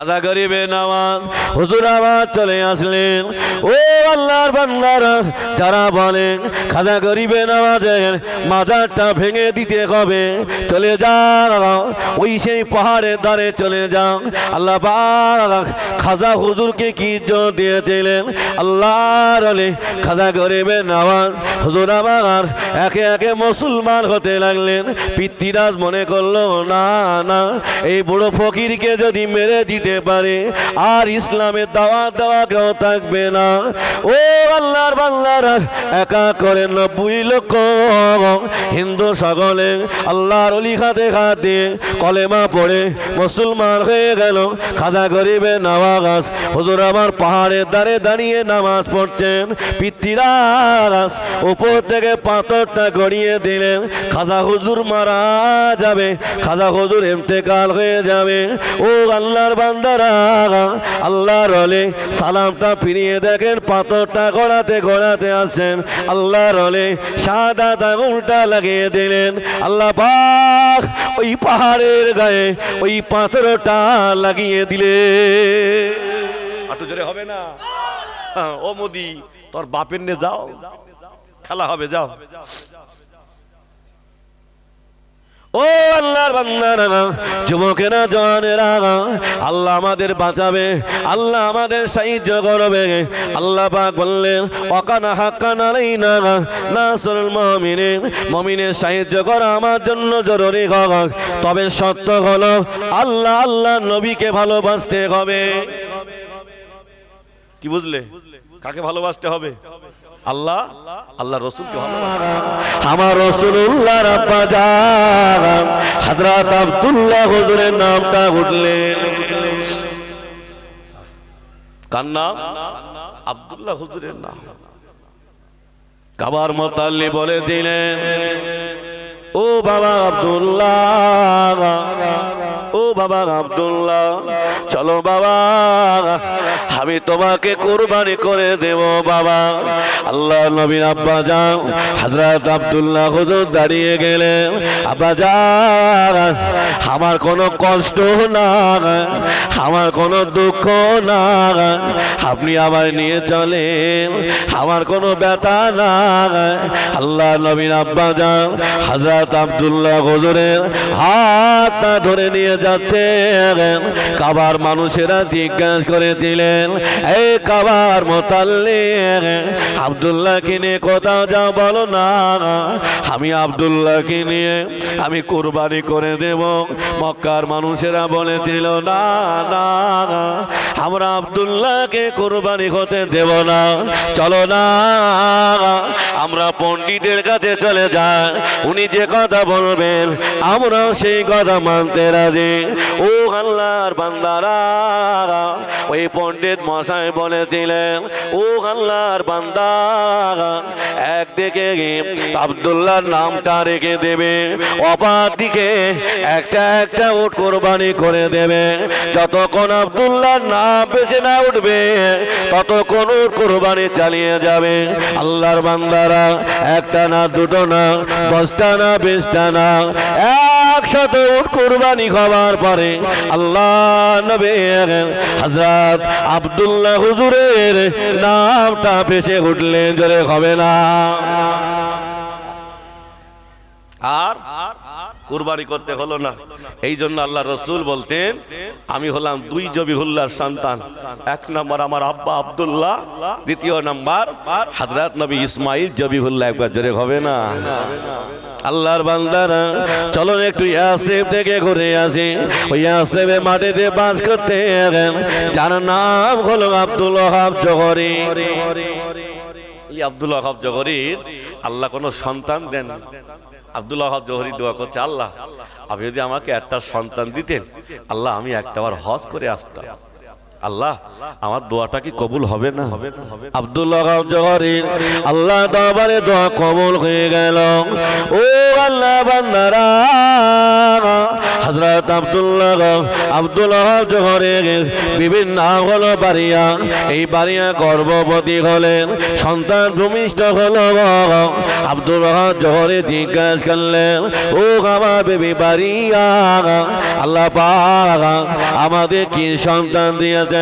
আদা গরিবে নামাজ। হুজুর আবার চলে আসলেন। ও আল্লাহর বান্দারা, যারা বলেন, খাজা গরিবে নামাজের মাজারটা ভেঙে দিতে হবে, চলে যাও ওই সেই পাহাড়ের ধারে চলে যাও আল্লাহ খাজা হুজুরকে কি দিয়েছিলেন? আল্লাহর আলে খাজা গরিবে নামাজ। হুজুর আবার একে একে মুসলমান হতে লাগলেন। পিতৃরাজ মনে করল, না না, এই বুড়ো ফকিরকে যদি মেরে দিতে পারে। আর ইসলামের দাওয়া দেওয়া কেউ থাকবে না। ও আল্লাহর বাংলার একা করেন নব্বই লক্ষ হিন্দু সকলে আল্লাহর অলি খাতে খাতে কলেমা পড়ে মুসলমান হয়ে গেল। খাজা গরিবে নামাজ হুজুর আমার পাহাড়ের দ্বারে দাঁড়িয়ে নামাজ পড়ছেন। পিতৃরাজ উপর থেকে পাথরটা গড়িয়ে দিলেন। খাজা হুজুর মারা যাবে, খাজা হুজুর ইন্তেকাল হয়ে যাবে। ও আল্লাহর বান্দারা আল্লাহর রলে সালামটা ফিরিয়ে দেখেন পাথরটা গড়াতে গড়াতে আসছেন। আল্লাহর রলে সাদা উল্টা লাগিয়ে দিলেন। আল্লাহ পাক ওই পাহাড়ের গায়ে ওই পাথরটা লাগিয়ে দিলে জোরে হবে না? হ্যাঁ, ও মোদি তোর বাপের নে যাও। খেলা হবে যাও। ও আল্লাহর বান্দারা যুবকেরা, জওয়ানেরা, আল্লাহ আমাদের বাঁচাবে, আল্লাহ আমাদের সাহায্য করবে। আল্লাহ পাক বললেন অকানা হাক্কান আলাইনা নাসরুল মুমিনিন। মুমিনের সাহায্য করা আমার জন্য জরুরি হক। তবে সত্য হলো, আল্লাহ আল্লাহ নবীকে ভালোবাসতে হবে। কি বুঝলে? কাকে ভালোবাসতে হবে? আল্লাহ আল্লাহ রসুলকে আমার রসুল্লাহ হযরত আব্দুল্লাহ হুজুরের নামটা উঠলেন। কার নাম? আব্দুল্লাহ হুজুরের নাম। কাবার মোতাল্লি বলে দিলেন ও বাবা আব্দুল্লাহ ও বাবা আব্দুল্লাহ। চলো বাবা, আমি তোমাকে কোরবানি করে দেব বাবা। আল্লাহ নবীন আব্বা যাও হজরত আব্দুল্লাহ হুজুর দাঁড়িয়ে গেলেন। আব্বা যান, আমার কোনো কষ্ট না আমার কোনো দুঃখ না আপনি আমার নিয়ে চলেন, আমার কোনো ব্যথা না আল্লাহ নবীন আব্বা যান হজরত আব্দুল্লাহ হুজুরের হাতটা ধরে নিয়ে যাচ্ছে। কাবার মানুষেরা জিজ্ঞাসা করেছিলেন এই কাবার মোতাল্লি আব্দুল্লাহকে নিয়ে কোথাও যাও বলো না। আমি আব্দুল্লাহকে নিয়ে, আমি কোরবানি করে দেব। মক্কার মানুষেরা বলেছিল, না না আমরা আব্দুল্লাহকে কোরবানি হতে দেব না। চলো না, আমরা পণ্ডিতের কাছে চলে যাই। উনি যে কথা বলবেন আমরাও সেই কথা মানতে রাজি। ও আল্লাহর বান্দারা, ওই পণ্ডিত মশাই বলেছিলেন, ও আল্লাহর বান্দা একদিকে আব্দুল্লাহর নামটা রেখে দেবে, অপার দিকে একটা একটা উট কোরবানি করে দেবে। যতক্ষণ আব্দুল্লাহর নাম বেছে না উঠবে, ততক্ষণ উট কোরবানি চালিয়ে যাবে। আল্লাহর বান্দারা, একটা না, দুটো না, দশটা না, বিশটা না একসাথে উঠ কুরবানি খাবার পরে আল্লাহ নবী হজরত আব্দুল্লাহ হুজুরের নামটা পেছে উঠলে জোরে হবে না। আর কুরবানি করতে হলো না। এই জন্য আল্লাহ রসুল বলতেন, আমি হলাম দুই জবিহুল্লাহর সন্তান। এক নম্বর আমার আব্বা আব্দুল্লাহ, দ্বিতীয় নাম্বার হাজরাত নবী ইসমাইল জবিহুল্লাহ, একবার জোরে হবে না? আল্লাহর বান্দারা চলো একটু ইয়াসেফ থেকে ঘুরে আসি। ওই ইয়াসেফে মাটিতে বাস করতে যার নাম হলো আব্দুল ওহাব জহরি। আব্দুল ওহাব জহরির আল্লাহ কোনো সন্তান দেন আব্দুল ওহাব জহরি দোয়া করছে, আল্লাহ, আপনি যদি আমাকে একটা সন্তান দিতেন, আল্লাহ, আমি একটা বার হজ করে আসতাম। আল্লাহ আমার দোয়াটা কি কবুল হবে না? আব্দুল্লাহ জহরির আল্লাহ দরবারে দোয়া কবুল হয়ে গেল। ও আল্লাহ বান্দারা হযরত আব্দুল্লাহ আব্দুল্লাহ জহরের বিভিন্ন হলো বাড়িয়া এই বাড়িয়া গর্ভবতী হলেন সন্তান ভূমিষ্ঠ হলো আব্দুল্লাহ জহরে জিজ্ঞাসা করলেন ও আমার বেবি বাড়িয়া আল্লাহ আমাদের কি সন্তান দিয়েছেন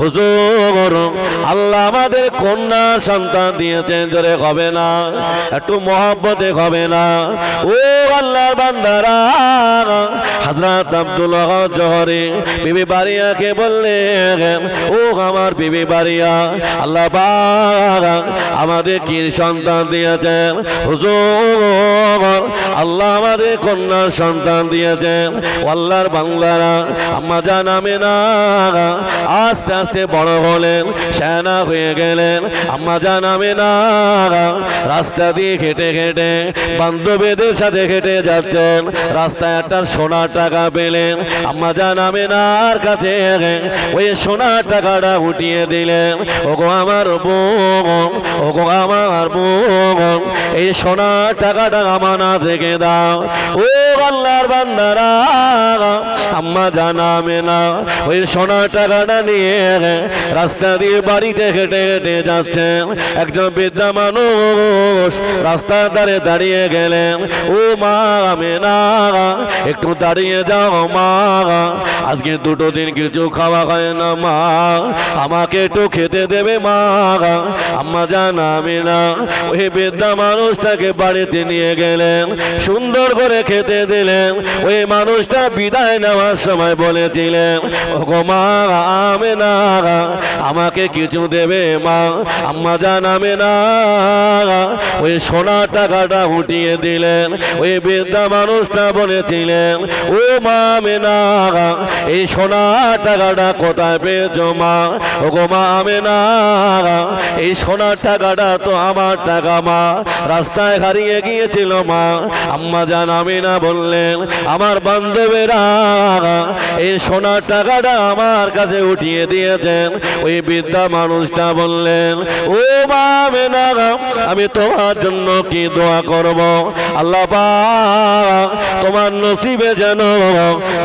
হুজুর, আল্লাহ আমাদের কন্যা সন্তান দিয়েছেন, জোরে হবে না, একটু মহাব্বতে হবে না। ও আল্লাহ বান্দারা হযরত আব্দুল্লাহ জহরে বিবি বাড়িয়াকে বললেন ও আমার বিবি বাড়িয়া আল্লাহ আমাদের কি সন্তান দিয়েছেন? আল্লাহ আমাদের কন্যা সন্তান দিয়েছেন। আল্লাহর বাংলারা আম্মা জানামে না আস্তে আস্তে বড় হলেন, সেনা হয়ে গেলেন। আম্মা জানামে না রাস্তা দিয়ে হেঁটে হেঁটে বান্ধবীদের সাথে হেঁটে যাচ্ছেন। রাস্তায় একটা সোনার টাকা পেলেন। আম্মা জানামে নার কাছে ওই সোনার টাকাটা উঠিয়ে দিলেন। ওগো আমার বোন ওগো আমার বোন এই সোনার টাকাটা আমানা থেকে দাও। ও আল্লাহর বান্দারা, আম্মা জানামে না ওই সোনার টাকাটা নিয়ে রাস্তা দিয়ে বাড়িতে হেঁটে হেঁটে যাচ্ছেন। একজন বৃদ্ধা মানুষ রাস্তার ধারে দাঁড়িয়ে গেলেন। ও মা আমি না একটু দাঁড়িয়ে যাও মা। আজকে দুটো দিন কিছু খাওয়া হয় না মা। আমাকে একটু খেতে দেবে মা। আম্মা জানামি না। ওই বৃদ্ধা মানুষটাকে বাড়িতে নিয়ে গেলেন, সুন্দর করে খেতে দিলেন। ওই মানুষটা বিদায় নেওয়ার সময় বলেছিলেন ও গো মা, আমি না। আমাকে কিছু দেবে মা। আম্মা জানামে না। ওই সোনা টাকাটা উঠিয়ে দিলেন। ওই বৃদ্ধা মানুষটা বলেছিলেন, ও মেনা, এই সোনা টাকাটা কোথায় পেয়েছ মা? ও গো মা এই সোনার টাকাটা তো আমার টাকা মা। রাস্তায় হারিয়ে গিয়েছিল মা। আম্মা জানামি না বললেন, আমার বান্ধবেরা, এই সোনার টাকাটা আমার কাছে উঠিয়ে দিয়েছেন। ওই বৃদ্ধা মানুষটা বললেন ও মা আমি তোমার জন্য কি দোয়া করব? আল্লাহ তোমার নসিবে যেন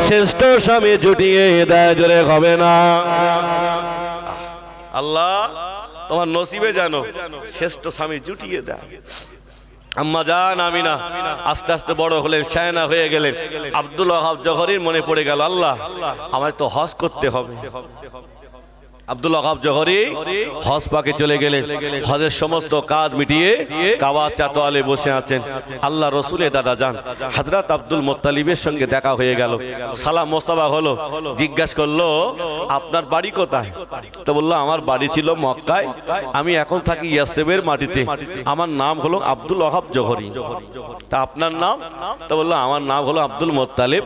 শ্রেষ্ঠ স্বামী জুটিয়ে দেয় জোরে হবে না। আল্লাহ, তোমার নসিবে জানো, শ্রেষ্ঠ স্বামী জুটিয়ে দেয়। আম্মা জান আমিনা, আস্তে আস্তে বড় হলেন, শায়না হয়ে গেলেন। আব্দুল ওয়াহাব জহরির মনে পড়ে গেল, আল্লাহ আমার তো হজ করতে হবে। আব্দুল ওয়াহাব জহরি হজ পাকে চলে গেলেন হজের সমস্ত কাজ মিটিয়ে কাবা চাতোয়ালে বসে আছেন। আল্লাহ রসুলের দাদা যান। হযরত আব্দুল মোত্তালিবের সঙ্গে দেখা হয়ে গেল। সালাম মোসাবা হলো। জিজ্ঞাসা করল, আপনার বাড়ি কোথায়? তো বলল, আমার বাড়ি ছিল মক্কায়। আমি এখন থাকি ইয়াসেবের মাটিতে। আমার নাম হলো আব্দুল ওয়াহাব জহরি। তা আপনার নাম? তো বলল, আমার নাম হলো আব্দুল মোত্তালিব।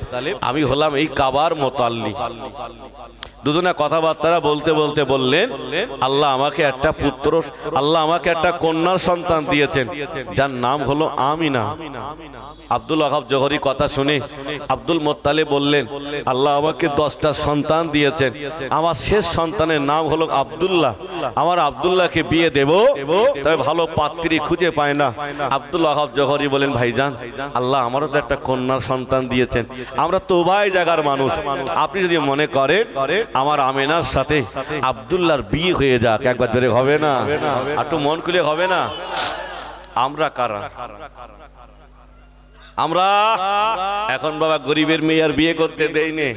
আমি হলাম এই কাবার মোতাল্লি। দুজনে কথাবার্তা বলতে বলতে বললেন, আল্লাহ আমাকে একটা পুত্র, আল্লাহ আমাকে একটা কন্যার সন্তান দিয়েছেন, যার নাম হলো আমিনা। আব্দুল আহাব জহরি কথা শুনে আব্দুল মোত্তালে বললেন, আল্লাহ আমাকে দশটা সন্তান দিয়েছেন, আমার শেষ সন্তানের নাম হলো আব্দুল্লাহ, আমার আব্দুল্লাহকে বিয়ে দেব, তবে ভালো পাত্রী খুঁজে পায় না। আব্দুল আহাব জহরি বলেন ভাইজান, আল্লাহ আমারও তো একটা কন্যার সন্তান দিয়েছেন, আমরা তো উভয় জায়গার মানুষ। আপনি যদি মনে করেন আমার আমেনার সাথে আবদুল্লার বিয়ে হয়ে যাক, একবার জোরে হবে না? একটু মন খুলে হবে না? আমরা কারা? আমরা? এখন বাবা গরিবের মেয়ে আর বিয়ে করতে দেই নে।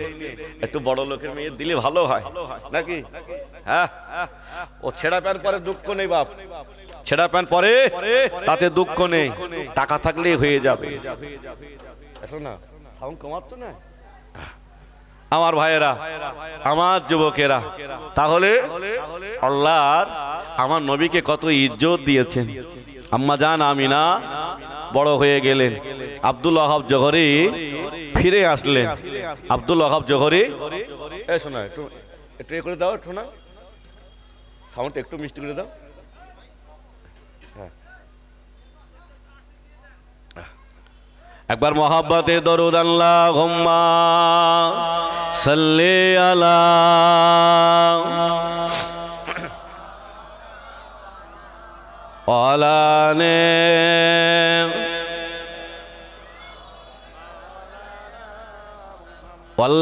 একটু বড় লোকের মেয়ে দিলে ভালো হয়। নাকি? হ্যাঁ? ও ছেঁড়া প্যান্ট পরে দুঃখ নেই বাপ। ছেঁড়া প্যান্ট পরে, তাতে দুঃখ নেই। টাকা থাকলেই হয়ে যাবে। না, সাউন্ড কমাচ্ছ না? আমার ভাইয়েরা, আমার যুবকেরা, তাহলে আল্লাহর আমার নবীকে কত ইজ্জত দিয়েছেন। আম্মা জান আমিনা বড় হয়ে গেলেন। আব্দুল ওয়াহাব জহরি ফিরে আসলেন। আব্দুল ওয়াহাব জহরি, এ শোনা, একটু একটু করে দাও, একটু না। সাউন্ড একটু মিষ্টি করে দাও। একবার মহাব্বাতে দরুদ আল্লাহ সাল্লে আলা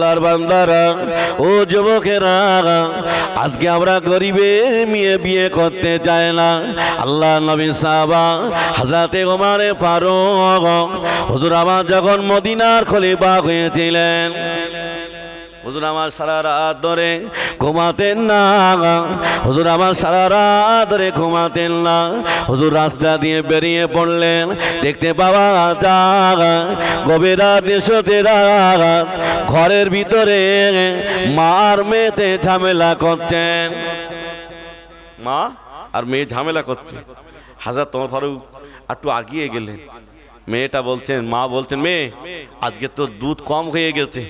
আল্লাহর বান্দারা, ও যুবকেরা, আজকে আমরা গরিবে মেয়ে বিয়ে করতে চায় না। আল্লাহ নবী সাহাবা হাজাতে ওমারে পারো হুজুর আমার যখন মদিনার খলিফা হয়েছিলেন হুজুর, আমার সারা রাত ধরে ঘুমাতেন না। হুজুর, আমার সারা রাত ধরে ঘুমাতেন না। হুজুর, রাস্তা দিয়ে বেরিয়ে পড়লেন। দেখতে পাওয়া গভীর রাত ঘরের ভিতরে মার মেয়েতে ঝামেলা করছেন। মা আর মেয়ে ঝামেলা করছে। হাজার তোমার ফারুক একটু আগিয়ে গেলেন। মেয়েটা বলছেন, মা বলছেন, মেয়ে, আজকে তো দুধ কম হয়ে গেছে।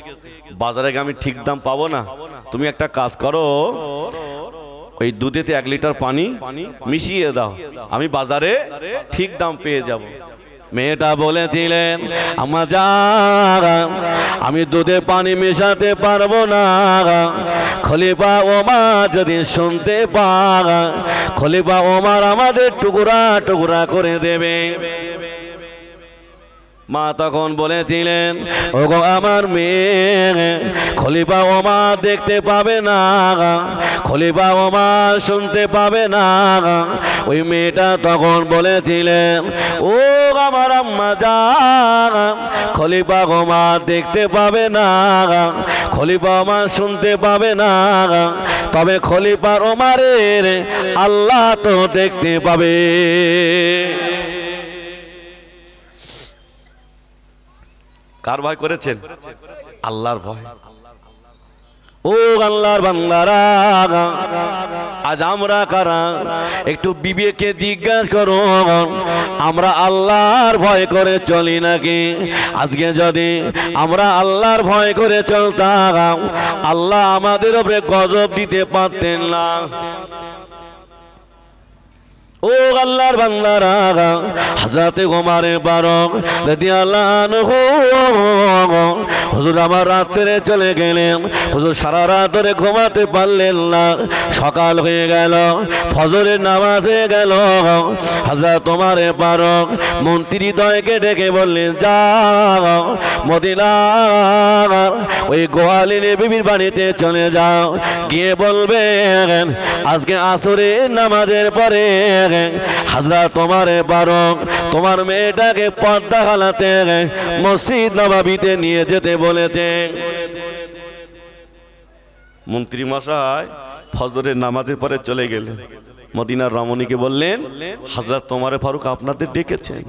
বাজারে আমি ঠিক দাম পাবো না। তুমি একটা কাজ করো, ওই দুধেতে এক লিটার পানি মিশিয়ে দাও। আমি বাজারে ঠিক দাম পেয়ে যাব। মেয়েটা বলেছিলেন, আমার যা আমি দুধে পানি মেশাতে পারব না। খলিফা ওমা যদি শুনতে পা খলিফা ওমার আমাদের টুকরা টুকরা করে দেবে। মা তখন বলেছিলেন, ওগো আমার মেয়ে, খলিফা ওমা দেখতে পাবে না, খলিফা ওমা শুনতে পাবে না। ওই মেয়েটা তখন বলেছিলেন ও আমার আম্মা যা খলিফা ওমা দেখতে পাবে না, খলিফা ওমা শুনতে পাবে না। তবে খলিফার ওমারের আল্লাহ তো দেখতে পাবে। কার ভয় করেছেন? আল্লাহর ভয়। ও আল্লাহর বাংলারা আজ আমরা কারা? একটু বিবেকে জিজ্ঞাসা করো। আমরা আল্লাহর ভয় করে চলি নাকি? আজকে যদি আমরা আল্লাহর ভয় করে চলতাম, আল্লাহ আমাদের উপরে গজব দিতে পারতেন না। ও আল্লাহর বাংলারা হাজাতে গোমারে বারক হুজুর আমার রাত্রে চলে গেলেন। হুজুর সারা রাত ধরে ঘুমাতে পারলেন না। সকাল হয়ে গেল, ফজরের নামাজ হয়ে গেল। হাজার তোমারে পারক মন্ত্রী দয়কে ডেকে বললেন যা মদিনা ওই গোয়ালিনী বিবির বাড়িতে চলে যাও। গিয়ে বলবেন, আজকে আসরে নামাজের পরে হাজরা তোমারে বারক। তোমার মেয়েটাকে পর্দা হালাতে মসজিদ নবাবিতে নিয়ে যেতে বলেছে। মন্ত্রী মশাই, ফজরের নামাজের পরে চলে গেলেন মদিনার রমণীকে বললেন, হাজরত তোমারে ফারুক আপনাদের ডেকেছেন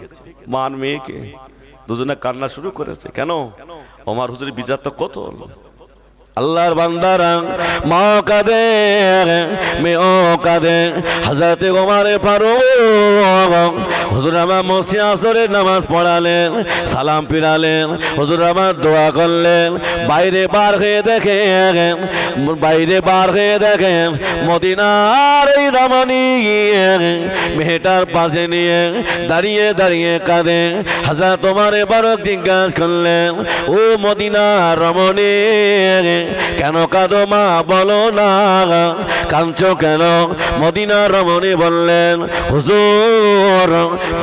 মান মেয়েকে। দুজনে কান্না শুরু করেছে। কেন? ওমার হুজুরের বিচার তো কত হলো আল্লাহর বান্দারা মা কাদে মে ও কাদে হাজাতে ওমারে পারো হুজুর আমার মসি নামাজ পড়ালেন, সালাম ফিরালেন, হুজুর আমার দোয়া করলেন, বাইরে বার হয়ে দেখেন, বাইরে বার হয়ে দেখেন, মদিনার এই রমণী মেয়েটার পাশে নিয়ে দাঁড়িয়ে দাঁড়িয়ে কাঁদে। হাজার তোমার এবারও জিজ্ঞাসা করলেন, ও মদিনার রমণী কেন কাঁদো মা বলো না? কাঁদছ কেন? মদিনা রমণী বললেন, হুজুর,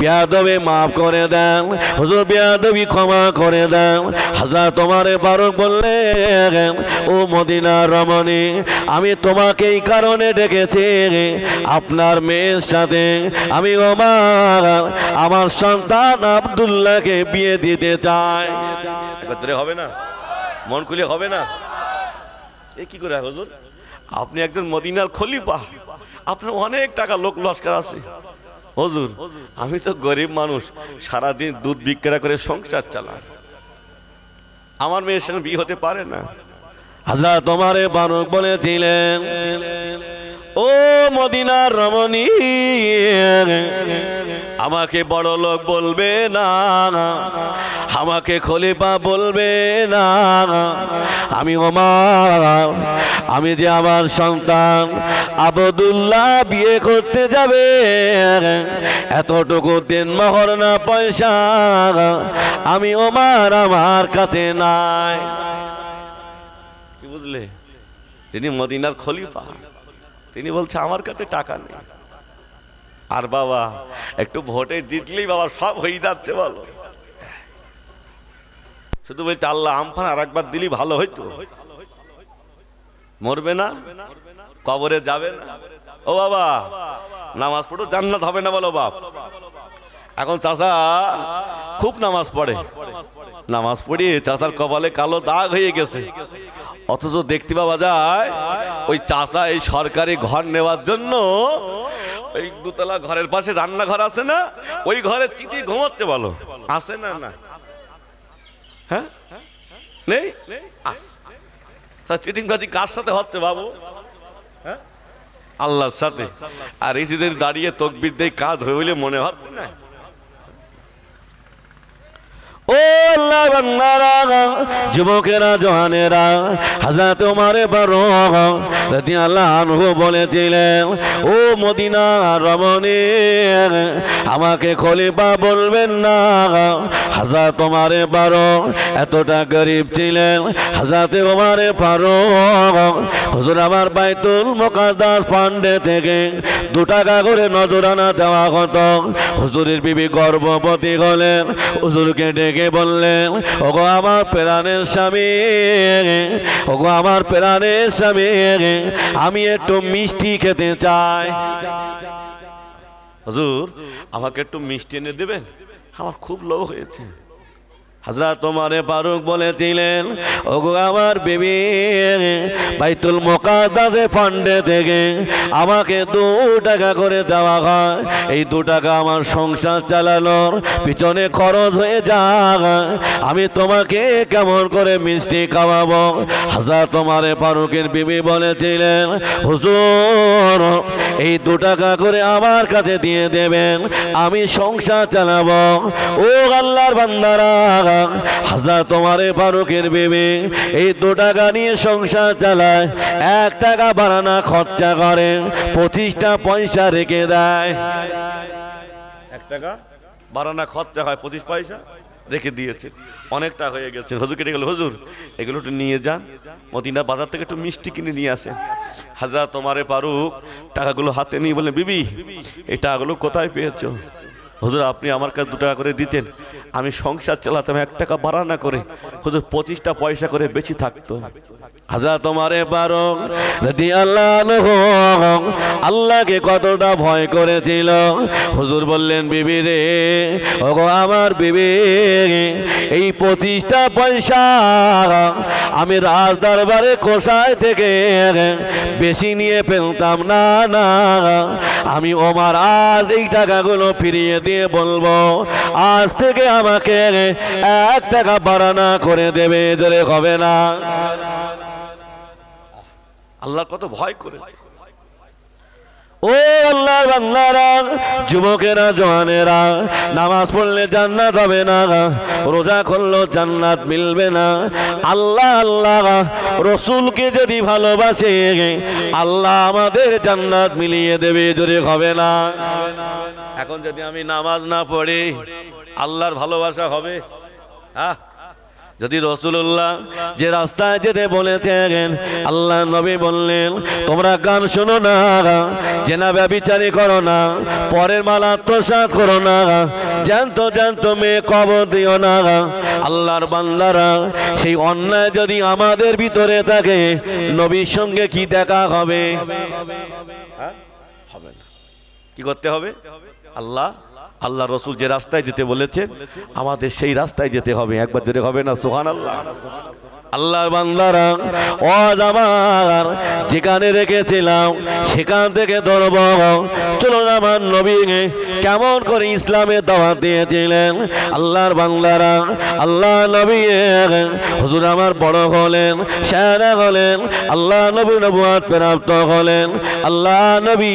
বিয়াদবে মাফ করে দেন। হুজুর, বিয়াদবি ক্ষমা করে দেন। হাজার তোমারে বারক বললেন, ও মদিনা রমণী, আমি তোমাকে এই কারণে ডেকেছি, আপনার মেয়ের সাথে। আমি আমার আমার সন্তান আব্দুল্লাহকে বিয়ে দিতে চাই। হবে না? মন খুলে হবে না? কি করে আপনি একজন মদিনার খলিফা। আপনার অনেক টাকা লোক লস্কর আছে। হজুর, আমি তো গরিব মানুষ, সারাদিন দুধ বিক্রি করে সংসার চালাই। আমার মেয়ের সঙ্গে বিয়ে হতে পারে না। হাজরা তোমারে বানক বলেছিলেন, ও মদিনার রমণী আমাকে বড় লোক বলবে না আমাকে খলিফা বলবে না আমি ওমার, আমি যে আমার সন্তান, আবদুল্লাহ বিয়ে করতে যাবে। এতটুকু দেন মহর না পয়সা আমি ওমার আমার কাছে নাই। বুঝলে? তিনি মদিনার খলিফা। তিনি বলছে, আমার কাছে টাকা নেই। আর বাবা, একটু ভোটে জিতলেই বাবা সব হয়ে যাচ্ছে বলো। শুধু বলছে, আল্লাহ আমফান আর একবার দিলি ভালো হইতো। মরবে না, কবরে যাবে না। ও বাবা, নামাজ পড়ো, জান্নাত হবে না বলো বাপ। এখন চাষা খুব নামাজ পড়ে। নামাজ পড়িয়ে চাষার কপালে কালো দাগ হয়ে গেছে। অথচ দেখতে পাওয়া যায় ওই চাষা এই সরকারি ঘর নেওয়ার জন্য ওই দুতলা ঘরের পাশে রান্নাঘর আছে না? ওই ঘরে চিঠি ঘুমাচ্ছে বলো। আছে না না। হ্যাঁ? নেই? চিটিং বাজি কার সাথে হচ্ছে বাবু? হ্যাঁ? আল্লাহর সাথে। আর এই দাঁড়িয়ে তকবির দিয়ে কাজ হয়ে বলে মনে হচ্ছে না? ও আল্লাহ বান্দারা ও মদিনা আমাকে খলিফা বলবেন না? হাজার তোমারে বারো এতটা গরিব ছিলেন। হাজাতে তোমারে পারো হুজুর আমার বাইতুল মোকাদ্দাস পান্ডে থেকে দু টাকা করে নজরানা দেওয়া হতো। হুজুরের বিবি গর্ভবতী হলেন। হুজুরকে ডেকে বললেন, ওগো আমার প্রাণের স্বামী, ওগো আমার প্রাণের স্বামী, আমি একটু মিষ্টি খেতে চাই। হজুর, আমাকে একটু মিষ্টি এনে দেবেন? আমার খুব লোভ হয়েছে। হাজরা তোমারে ফারুক বলেছিলেন, ওগো আমার বিবি, বাইতুল মোকাদ্দাসে ফান্ডে থেকে আমাকে দু টাকা করে দেওয়া হয়। এই দু টাকা আমার সংসার চালানোর পিছনে খরচ হয়ে যায় আমি তোমাকে কেমন করে মিষ্টি খাওয়াবো? হাজার তোমারে ফারুকের বিবি বলেছিলেন, হুজুর, এই দু টাকা করে আমার কাছে দিয়ে দেবেন, আমি সংসার চালাবো। ও আল্লাহর বান্দারা হাজার তোমারে ফারুকের বেবে এই দু টাকা নিয়ে সংসার চালায় এক টাকা বাড়ানা খরচা করে পঁচিশটা পয়সা রেখে দেয়। এক টাকা বাড়ানা খরচা হয় পঁচিশ পয়সা রেখে দিয়েছে। অনেকটা হয়ে গেছে। হুজুরকে ডেকে গেল, হুজুর এগুলো একটু নিয়ে যান মদিনা বাজার থেকে একটু মিষ্টি কিনে নিয়ে আসেন হাজার তোমারে পারুক টাকাগুলো হাতে নিয়ে বলে বিবি এই টাকাগুলো কোথায় পেয়েছ? হুজুর আপনি আমার কাছে দু টাকা করে দিতেন। আমি সংসার চালাতাম এক টাকা বাড়ানা করে। হুজুর পঁচিশটা পয়সা করে বেশি থাকতো। হাজার তোমারে বারো যদি আল্লাহ আল্লাহকে কতটা ভয় করেছিল। হুজুর বললেন, বিবি রে, ওগো আমার বিবি, এই পঁচিশটা পয়সা আমি রাজ দরবারে কোষায় থেকে বেশি নিয়ে ফেলতাম। না না, আমি ওমার আজ এই টাকাগুলো ফিরিয়ে দিয়ে বলব। আজ থেকে আমাকে এক টাকা বাড়ানা করে দেবে। জোরে হবে না? আল্লাহ কত ভয় করেছে। ও আল্লাহ বান্দারা, যুবকেরা জোয়ানেরা নামাজ পড়লে জান্নাত হবে না, রোজা করলেও জান্নাত মিলবে না। আল্লাহ আল্লাহ, রসুলকে যদি ভালোবাসে, আল্লাহ আমাদের জান্নাত মিলিয়ে দেবে, যদি হবে না। এখন যদি আমি নামাজ না পড়ি, আল্লাহর ভালোবাসা হবে? হ্যাঁ যদি রসুল্লাহ যে রাস্তায় যেতে বলেছেন, আল্লাহ নবী বললেন, তোমরা গান শোনো না, জেনা ব্যবিচারি করো না, পরের মালা আত্মসাত করো না, জ্যান্ত জ্যান্ত মেয়ে কবর দিও না। আল্লাহর বান্দারা, সেই অন্যায় যদি আমাদের ভিতরে থাকে, নবীর সঙ্গে কি দেখা হবে? হ্যাঁ? হবে না। কি করতে হবে? আল্লাহ আল্লাহ রসুল যে রাস্তায় যেতে বলেছেন আমাদের সেই রাস্তায় যেতে হবে। একবার যেতে হবে না সোহান আল্লাহ আল্লাহর বান্দারা ও আমার, যেখানে রেখেছিলাম, সেখান থেকে ধরব। চলুন আমার নবী কেমন করে ইসলামের দাওয়াত দিয়েছিলেন? আল্লাহর বাংলারা আল্লাহ নবী হুজুর আমার বড় হলেন, শেয়ারা হলেন, আল্লাহ নবী নবুয়াত প্রাপ্ত হলেন। আল্লাহ নবী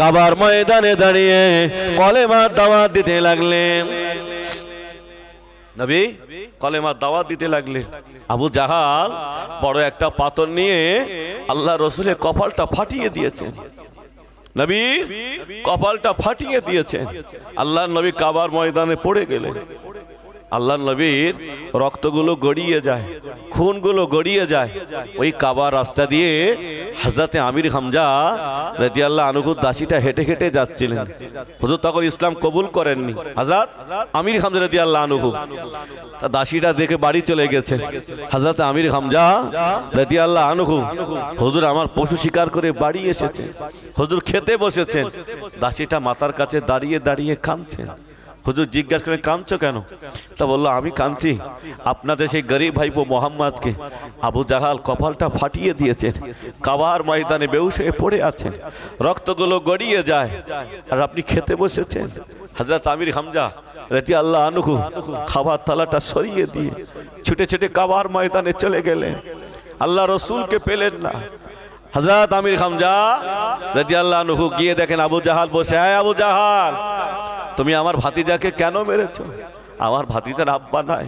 কাবার ময়দানে দাঁড়িয়ে কলেমার দাওয়াত দিতে লাগলেন। নবী কলেমার দাওয়াত দিতে লাগলেন। আবু জাহাল বড় একটা পাথর নিয়ে আল্লাহ রসুলের কপালটা ফাটিয়ে দিয়েছেন নবী কপালটা ফাটিয়ে দিয়েছেন আল্লাহ নবী কাবার ময়দানে পড়ে গেলেন। আল্লাহ নবীর রক্তগুলো গড়িয়ে যায়, খুনগুলো গড়িয়ে যায়। ওই কাবার রাস্তা দিয়ে হাজরাতে আমির হামজা রেদি আল্লাহ আনুকুর দাসীটা হেঁটে হেঁটে যাচ্ছিলেন। হুজুর, তখন ইসলাম কবুল করেননি। হাজার আমির হামজা রেদি আল্লাহ আনুকু তা দাসীটা দেখে বাড়ি চলে গেছে। হাজরাতে আমির হামজা রেদি আল্লাহ আনুকু হুজুর, আমার পশু শিকার করে বাড়ি এসেছে। হুজুর খেতে বসেছেন। দাসীটা মাতার কাছে দাঁড়িয়ে দাঁড়িয়ে কাঁদছেন। হুজুর জিজ্ঞাসা করে, কাঁদছো কেন? তা বলল, আমি কাঁদছি। আপনাদের সেই গরিব ভাইপো মোহাম্মদকে আবু জাহাল কপালটা ফাটিয়ে দিয়েছেন। কাবার ময়দানে বেউস হয়ে পড়ে আছেন। রক্তগুলো গড়িয়ে যায়। আর আপনি খেতে বসেছেন। হাজরত আমির হামজা রেতি আল্লাহ আনুকু খাবার থালাটা সরিয়ে দিয়ে ছুটে ছুটে কাবার ময়দানে চলে গেলেন। আল্লাহ রসুলকে পেলেন না। হজরত আমির হামজা রাজি আল্লাহ নুহু গিয়ে দেখেন আবু জাহাল বসে। আয় আবু জাহাল। তুমি আমার ভাতিজাকে কেন মেরেছ? আমার ভাতিজার আব্বা নাই,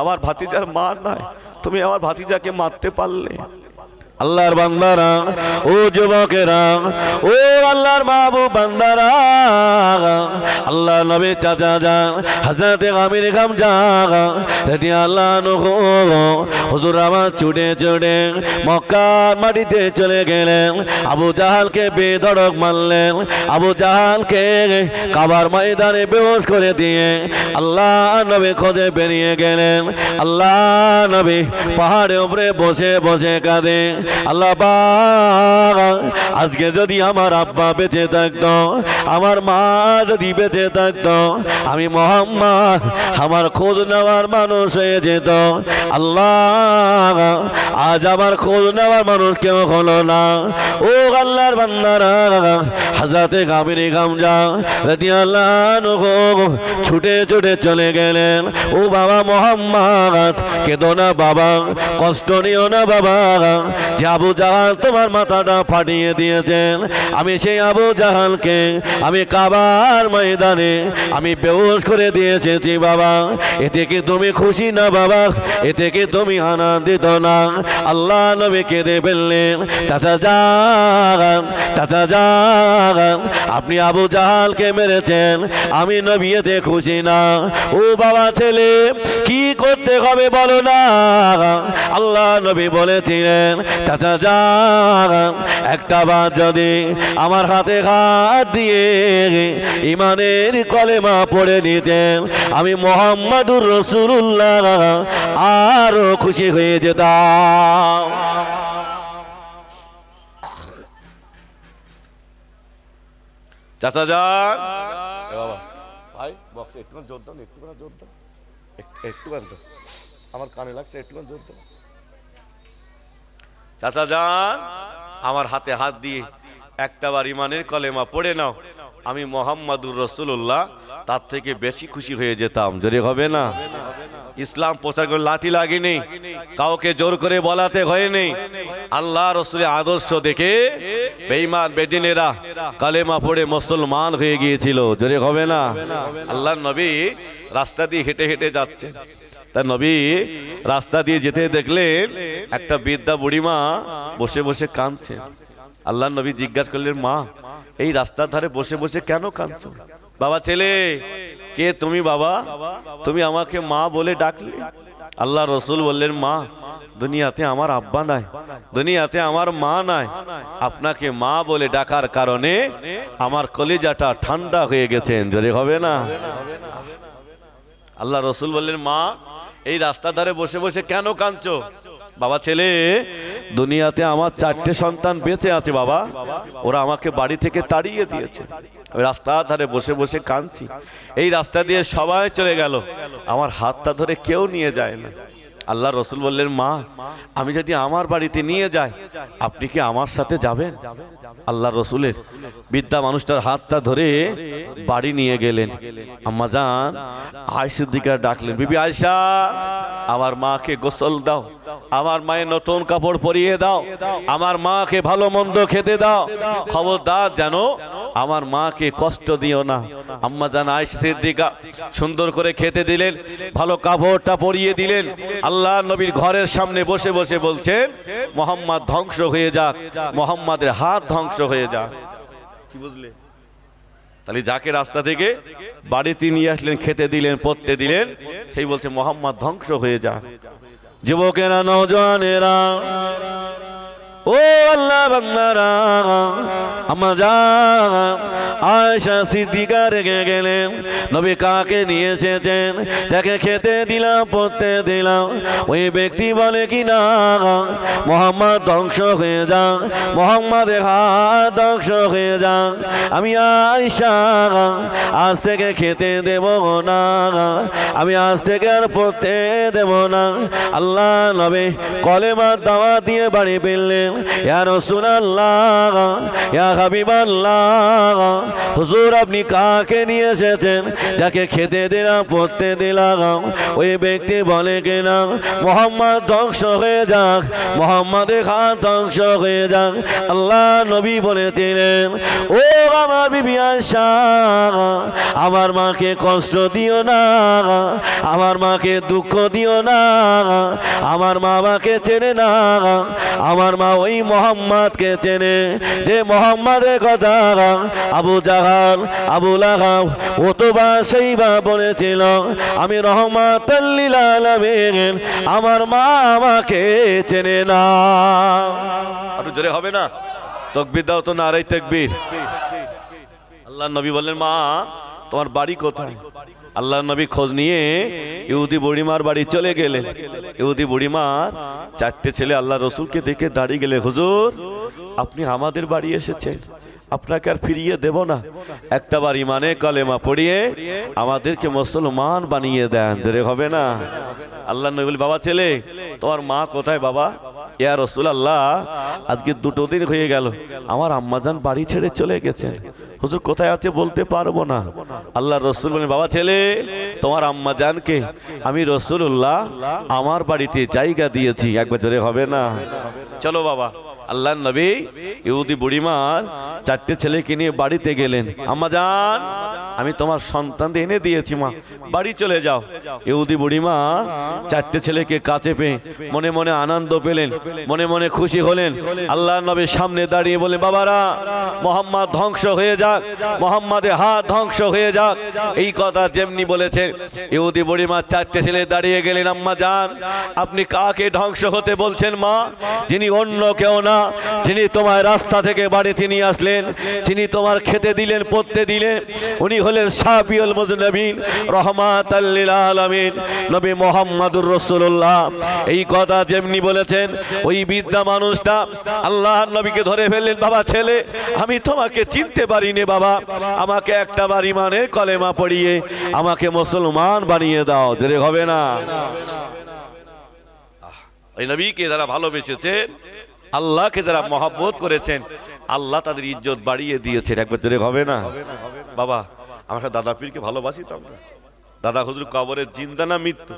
আমার ভাতিজার মা নাই। তুমি আমার ভাতিজাকে মারতে পারলে? আল্লাহর বান্দারা, ও যুবকেরা, ও আল্লাহর বাবু বান্দারা আল্লাহ নবী চাচা যান হাজরতে আমির খাম জাগা রেডি আল্লাহ হুজুর আমার ছুটে ছুটে মক্কা মাটিতে চলে গেলেন, আবু জাহালকে বেধড়ক মারলেন, আবু জাহালকে কাবার ময়দানে বেহস করে দিয়ে আল্লাহ নবী খোঁজে বেরিয়ে গেলেন আল্লাহ নবী পাহাড়ে উপরে বসে বসে কাঁদে আল্লাহ আজকে যদি আমার আব্বা বেঁচে থাকতো, আমার মা যদি বেঁচে থাকত, আমি মোহাম্মদ আমার খোঁজ নেওয়ার মানুষ হয়ে যেত। আল্লাহ, আজ আমার খোঁজ নেওয়ার মানুষ কেউ হলো না। ও আল্লাহর বান্দারা হাজাতে গামিনী গামজা রাতি আল্লাহ ছুটে ছুটে চলে গেলেন। ও বাবা মোহাম্মদ, কেদো না বাবা, কষ্ট নিও না বাবা। আবু জাহাল তোমার মাথাটা ফাটিয়ে দিয়েছেন। আমি সেই আবু জাহালকে আমি কাবার ময়দানে আমি বেউস করে দিয়েছি, বাবা। এতে কি তুমি খুশি না, বাবা? এতে কি তুমি আনন্দিত না? আল্লাহ নবী কেঁদে ফেললেন। চাচা যান চাচা যান আপনি আবু জাহালকে মেরেছেন। আমি নবী এতে খুশি না। ও বাবা ছেলে, কি করতে হবে বলো না? আল্লাহ নবী বলেছিলেন চাচা যান একটা বার যদি আমার হাতে হাত দিয়ে ইমানের কলেমা পড়ে নিতেন, আমি মোহাম্মদুর রসুল্লাহ আরও খুশি হয়ে যেতাম। চাচা এ বাবা, ভাই, বক্সে একটুখানি জোর দাও, একটুখানি জোর দাও। এক- একটুখানি আমার কানে লাগছে, একটুখানি জোর দাও। চাচা যান, আমার হাতে হাত দিয়ে একটা বার ইমানের কলেমা পড়ে নাও। আমি মোহাম্মদুর রসুল্লাহ তার থেকে বেশি খুশি হয়ে যেতাম। যদি হবে না? ইসলাম প্রচার করে লাঠি লাগেনি। কাউকে জোর করে বলাতে হয়নি। আল্লাহ রসুলের আদর্শ দেখে বেঈমান, বেদিনেরা কালেমা পড়ে মুসলমান হয়ে গিয়েছিল। যদি হবে না? আল্লাহ নবী রাস্তা দিয়ে হেঁটে হেঁটে যাচ্ছে। তা নবী রাস্তা দিয়ে যেতে দেখলেন একটা বৃদ্ধা বুড়িমা বসে বসে কাঁদছে। আল্লাহ নবী জিজ্ঞাসা করলেন, মা, এই রাস্তার ধারে বসে বসে কেন কাঁদছো? বাবা ছেলে, কে তুমি বাবা? তুমি আমাকে মা বলে ডাকলে। আল্লাহ রসুল বললেন, মা, দুনিয়াতে আমার আব্বা নাই, দুনিয়াতে আমার মা নাই। আপনাকে মা বলে ডাকার কারণে আমার কলিজাটা ঠান্ডা হয়ে গেছেন যদি হবে না? আল্লাহ রসুল বললেন, মা এই রাস্তা ধারে বসে বসে কেন কাঁদছ? বাবা ছেলে, দুনিয়াতে আমার চারটে সন্তান বেঁচে আছে বাবা। ওরা আমাকে বাড়ি থেকে তাড়িয়ে দিয়েছে। রাস্তা ধারে বসে বসে কাঁদছি। এই রাস্তা দিয়ে সবাই চলে গেল। আমার হাতটা ধরে কেউ নিয়ে যায় না। আল্লাহ রসুল বললেন, মা, আমি যদি আমার বাড়িতে নিয়ে যাই, আপনি কি আমার সাথে যাবেন? আল্লাহ রসুলের বিদ্যা মানুষটার হাতটা ধরে বাড়ি নিয়ে গেলেন। আম্মা যান আয়সুদ্দিকার ডাকলেন, বিবি আয়সা আমার মাকে গোসল দাও। আমার মায়ের নতুন কাপড় পরিয়ে দাও। আমার মাকে ভালো মন্দ খেতে দাও। খবরদার জানো আমার মাকে কষ্ট দিও না। আম্মা জান আয়েশা সিদ্দিকা সুন্দর করে খেতে দিলেন, ভালো কাপড়টা পরিয়ে দিলেন। আল্লাহ নবীর ঘরের সামনে বসে বসে বলছেন, মোহাম্মদ ধ্বংস হয়ে যাক, মোহাম্মদের হাত ধ্বংস হয়ে যাক। কি বুঝলে? তাহলে যাকে রাস্তা থেকে বাড়িতে নিয়ে আসলেন, খেতে দিলেন পড়তে দিলেন, সেই বলছে, মোহাম্মদ ধ্বংস হয়ে যাক। যুবকেরা নজওয়ানেরা ও আল্লাহ বান্দারা, আমার যান আয়সা সিদ্দিকা রেগে গেলেন, নবী কাকে নিয়ে এসেছেন, তাকে খেতে দিলাম, পড়তে দিলাম। ওই ব্যক্তি বলে কি না, মোহাম্মদ ধ্বংস হয়ে যান, মোহাম্মদের হাত ধ্বংস হয়ে যান। আমি আয়সা আজ থেকে খেতে দেব না, আমি আজ থেকে আর পড়তে দেব না। আল্লাহ নবে কলেমার দাওয়া দিয়ে বাড়ি ফেললেন ইয়া রাসূলুল্লাহ, ইয়া হাবিবাল্লাহ, হুজুর আপনি কাকে নিয়ে এসেছেন? যাকে খেতে দিলাম, পড়তে দিলাম। ওই ব্যক্তি বলে মোহাম্মদ ধ্বংস হয়ে যাক খান ধ্বংস হয়ে যাক। আল্লাহ নবী বলেছিলেন, ও আমার বিবি আয়সা আমার মাকে কষ্ট দিও না, আমার মাকে দুঃখ দিও না, আমার মা বাবাকে চেনে না, আমার মা ওই মোহাম্মদকে চেনে। যে মোহাম্মদের কথা আবু জাহাল, আবু লাহাব ও তো বা সেই বা বলেছিল, আমি রহমাত আলামিন, আমার মা আমাকে চেনে না। আরও জোরে হবে না? তকবির দাও তো নারাই তকবির। আল্লাহ নবী বললেন, মা, তোমার বাড়ি কোথায়? আল্লাহ নবী খোঁজ নিয়ে ইহুদি বুড়িমার বাড়ি চলে গেলেন ইহুদি বুড়িমার চারটে ছেলে আল্লাহ রসুলকে দেখে দাঁড়িয়ে গেলে, হুজুর, আপনি আমাদের বাড়ি এসেছেন। আপনাকে আর ফিরিয়ে দেব না। একটা বার ইমানে কলেমা পড়িয়ে আমাদেরকে মুসলমান বানিয়ে দেন। জোরে হবে না? আল্লাহ নবী বাবা ছেলে, তোমার মা কোথায় বাবা? ইয়া রসুল আল্লাহ আজকে দুটো দিন হয়ে গেল। আমার আম্মাজান বাড়ি ছেড়ে চলে গেছেন। হুজুর, কোথায় আছে বলতে পারব না। আল্লাহ রসুল বলেন, বাবা ছেলে, তোমার আম্মাজানকে আমি রসুল্লাহ আমার বাড়িতে জায়গা দিয়েছি। একবার জোরে হবে না? চলো বাবা। আল্লাহ নবী ইহুদি বুড়িমার চারটে ছেলেকে নিয়ে বাড়িতে গেলেন। আম্মাজান আমি তোমার সন্তান এনে দিয়েছি মা, বাড়ি চলে যাও। ইহুদি বুড়িমা চারটে ছেলেকে কাছে পেয়ে মনে মনে আনন্দ পেলেন, মনে মনে খুশি হলেন। আল্লাহ নবীর সামনে দাঁড়িয়ে বলে বাবারা, মোহাম্মদ ধ্বংস হয়ে যাক মোহাম্মদের হাত ধ্বংস হয়ে যাক। এই কথা যেমনি বলেছেন, ইহুদি বুড়িমা চারটে ছেলে দাঁড়িয়ে গেলেন, আম্মা যান আপনি কাকে ধ্বংস হতে বলছেন মা, যিনি অন্য কেউ না যিনি তোমার রাস্তা থেকে বাড়িতে নিয়ে আসলেন, যিনি তোমার খেতে দিলেন, পড়তে দিলেন, উনি হলেন সাবিউল মুজনবিন রহমাত আলামিন, নবী মোহাম্মদুর রসুল্লাহ এই কথা যেমনি বলেছেন, ওই বিদ্যা মানুষটা আল্লাহ নবীকে ধরে ফেললেন, বাবা ছেলে, আমি তোমাকে চিনতে পারি পারিনি বাবা, আমাকে একটা বার ইমানের কলেমা পড়িয়ে আমাকে মুসলমান বানিয়ে দাও জেরে হবে না। ওই নবীকে যারা ভালোবেসেছেন আল্লাহকে যারা মহাব্বত করেছেন আল্লাহ তাদের ইজ্জত বাড়িয়ে দিয়েছেন। একবার জোরে হবে না বাবা আমরা দাদা পীরকে ভালোবাসি তো আমরা। দাদা হুজুর কবরের জিন্দা না মৃত্যু?